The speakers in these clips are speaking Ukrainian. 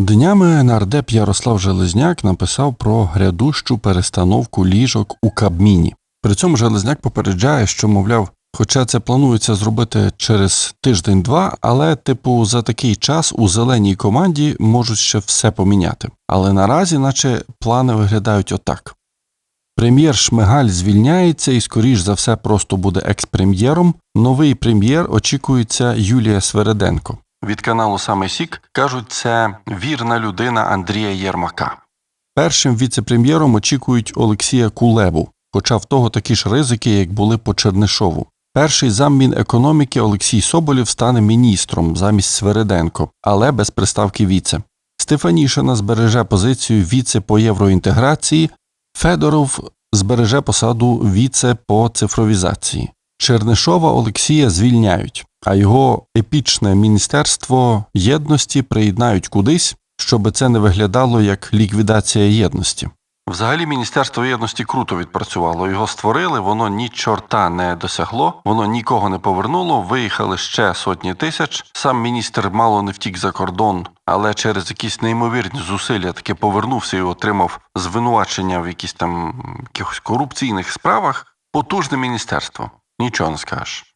Днями нардеп Ярослав Железняк написав про грядущу перестановку ліжок у Кабміні. При цьому Железняк попереджає, що, мовляв, хоча це планується зробити через тиждень-два, але, типу, за такий час у зеленій команді можуть ще все поміняти. Але наразі, наче плани виглядають отак. Прем'єр Шмигаль звільняється і, скоріш за все, просто буде екс-прем'єром. Новий прем'єр очікується Юлія Свереденко. Від каналу Саме Сік кажуть, це вірна людина Андрія Єрмака. Першим віце-прем'єром очікують Олексія Кулебу, хоча в того такі ж ризики, як були по Чернишову. Перший зам Мінекономіки Олексій Соболєв стане міністром замість Свереденко, але без приставки віце. Стефанішина збереже позицію віце по євроінтеграції, Федоров збереже посаду віце по цифровізації. Чернишова Олексія звільняють, а його епічне міністерство єдності приєднають кудись, щоб це не виглядало як ліквідація єдності. Взагалі, Міністерство єдності круто відпрацювало. Його створили, воно ні чорта не досягло, воно нікого не повернуло. Виїхали ще сотні тисяч. Сам міністр мало не втік за кордон, але через якісь неймовірні зусилля таки повернувся і отримав звинувачення в якісь там якихось корупційних справах. Потужне міністерство. Нічого не скажеш.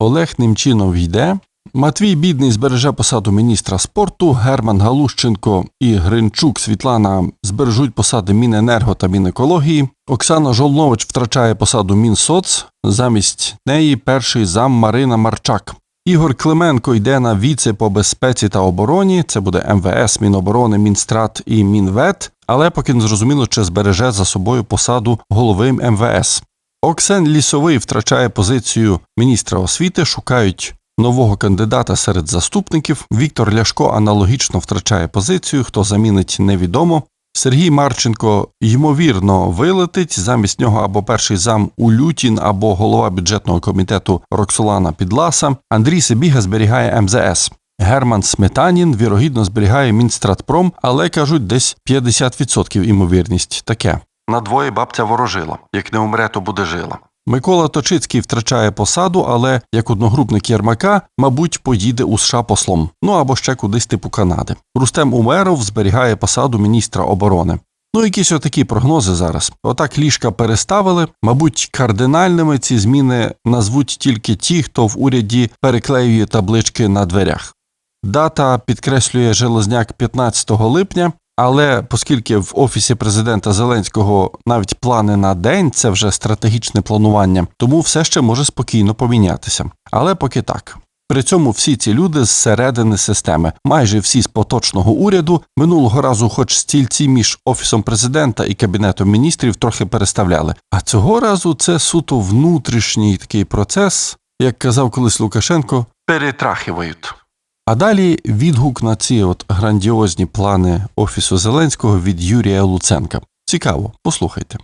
Олег Немчинов йде. Матвій Бідний збереже посаду міністра спорту, Герман Галущенко і Гринчук Світлана збережуть посади Міненерго та Мінекології. Оксана Жолнович втрачає посаду Мінсоц. Замість неї перший зам Марина Марчак. Ігор Клименко йде на віце по безпеці та обороні. Це буде МВС, Міноборони, Мінстрат і Мінвет. Але поки не зрозуміло, чи збереже за собою посаду голови МВС. Оксен Лісовий втрачає позицію міністра освіти, шукають нового кандидата серед заступників. Віктор Ляшко аналогічно втрачає позицію, хто замінить невідомо. Сергій Марченко ймовірно вилетить. Замість нього або перший зам Улютін, або голова бюджетного комітету Роксолана Підласа. Андрій Сибіга зберігає МЗС. Герман Сметанін вірогідно зберігає Мінстратпром, але кажуть, десь 50% імовірність таке. На двоє бабця ворожила. Як не умре, то буде жила. Микола Точицький втрачає посаду, але як одногрупник Єрмака, мабуть, поїде у США послом, ну або ще кудись типу Канади. Рустем Умеров зберігає посаду міністра оборони. Ну, якісь отакі прогнози зараз. Отак ліжка переставили. Мабуть, кардинальними ці зміни назвуть тільки ті, хто в уряді переклеює таблички на дверях. Дата підкреслює Железняк 15 липня. Але оскільки в офісі президента Зеленського навіть плани на день це вже стратегічне планування, тому все ще може спокійно помінятися. Але поки так. При цьому всі ці люди з середини системи, майже всі з поточного уряду, минулого разу, хоч стільці між офісом президента і кабінетом міністрів, трохи переставляли. А цього разу це суто внутрішній такий процес, як казав колись Лукашенко, перетрахивають. А далі відгук на ці от грандіозні плани Офісу Зеленського від Юрія Луценка. Цікаво, послухайте.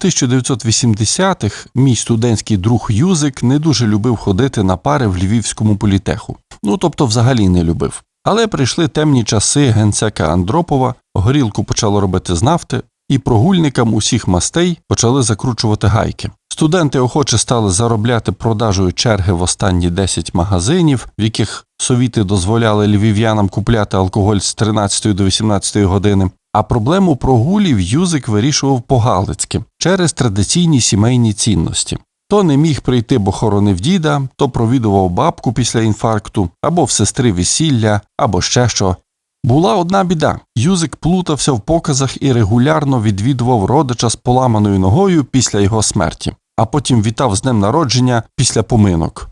В 1980-х мій студентський друг Юзик не дуже любив ходити на пари в Львівському політеху. Ну тобто взагалі не любив. Але прийшли темні часи генсека Андропова, горілку почало робити з нафти, і прогульникам усіх мастей почали закручувати гайки. Студенти охоче стали заробляти продажею черги в останні 10 магазинів, в яких совіти дозволяли львів'янам купляти алкоголь з 13 до 18 години. А проблему прогулів Юзик вирішував по-галицьки через традиційні сімейні цінності. То не міг прийти, бо хоронив діда, то провідував бабку після інфаркту, або в сестри весілля, або ще що. Була одна біда. Юзик плутався в показах і регулярно відвідував родича з поламаною ногою після його смерті, а потім вітав з днем народження після поминок.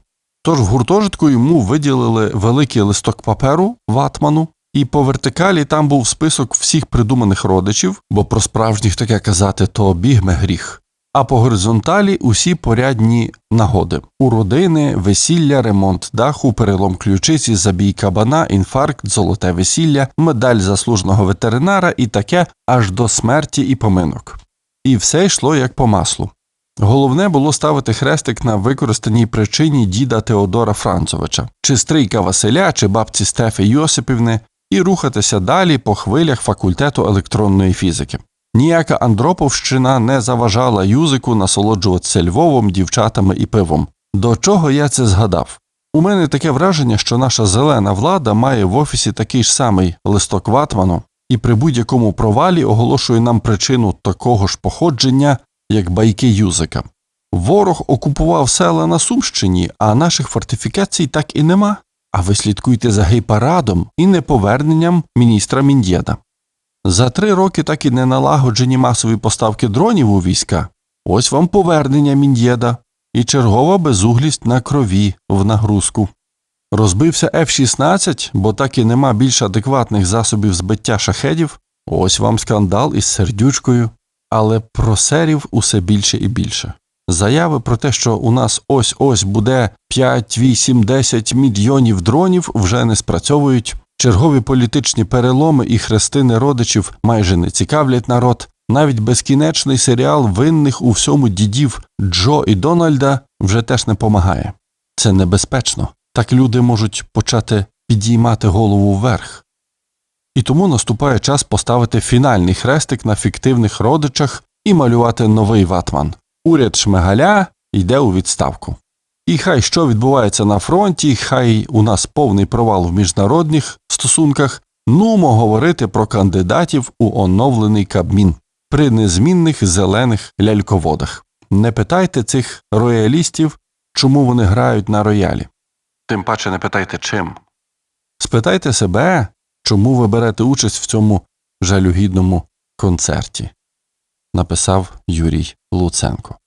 Тож в гуртожитку йому виділили великий листок паперу ватману, і по вертикалі там був список всіх придуманих родичів, бо про справжніх таке казати то бігме гріх. А по горизонталі усі порядні нагоди: у родини, весілля, ремонт даху, перелом ключиці, забій кабана, інфаркт, золоте весілля, медаль заслуженого ветеринара і таке аж до смерті і поминок. І все йшло як по маслу. Головне було ставити хрестик на використаній причині діда Теодора Францовича, чи стрийка Василя, чи бабці Стефи Йосипівни, і рухатися далі по хвилях факультету електронної фізики. Ніяка Андроповщина не заважала Юзику насолоджуватися Львовом, дівчатами і пивом. До чого я це згадав? У мене таке враження, що наша зелена влада має в офісі такий ж самий листок ватману і при будь-якому провалі оголошує нам причину такого ж походження, як байки Юзика. Ворог окупував села на Сумщині, а наших фортифікацій так і нема. А ви слідкуйте за гей-парадом і неповерненням міністра Міндєда. За три роки так і не налагоджені масові поставки дронів у війська. Ось вам повернення Міндєда і чергова безуглість на крові в нагрузку. Розбився F-16, бо так і нема більш адекватних засобів збиття шахедів. Ось вам скандал із сердючкою, але про серів усе більше і більше. Заяви про те, що у нас ось ось буде 5, 8, 10 мільйонів дронів, вже не спрацьовують. Чергові політичні переломи і хрестини родичів майже не цікавлять народ. Навіть безкінечний серіал винних у всьому дідів Джо і Дональда вже теж не помагає. Це небезпечно. Так люди можуть почати підіймати голову вверх. І тому наступає час поставити фінальний хрестик на фіктивних родичах і малювати новий ватман. Уряд Шмигаля йде у відставку. І хай що відбувається на фронті, хай у нас повний провал в міжнародних стосунках, нумо говорити про кандидатів у оновлений Кабмін при незмінних зелених ляльководах. Не питайте цих роялістів, чому вони грають на роялі. Тим паче не питайте чим. Спитайте себе, чому ви берете участь в цьому жалюгідному концерті, написав Юрій Луценко.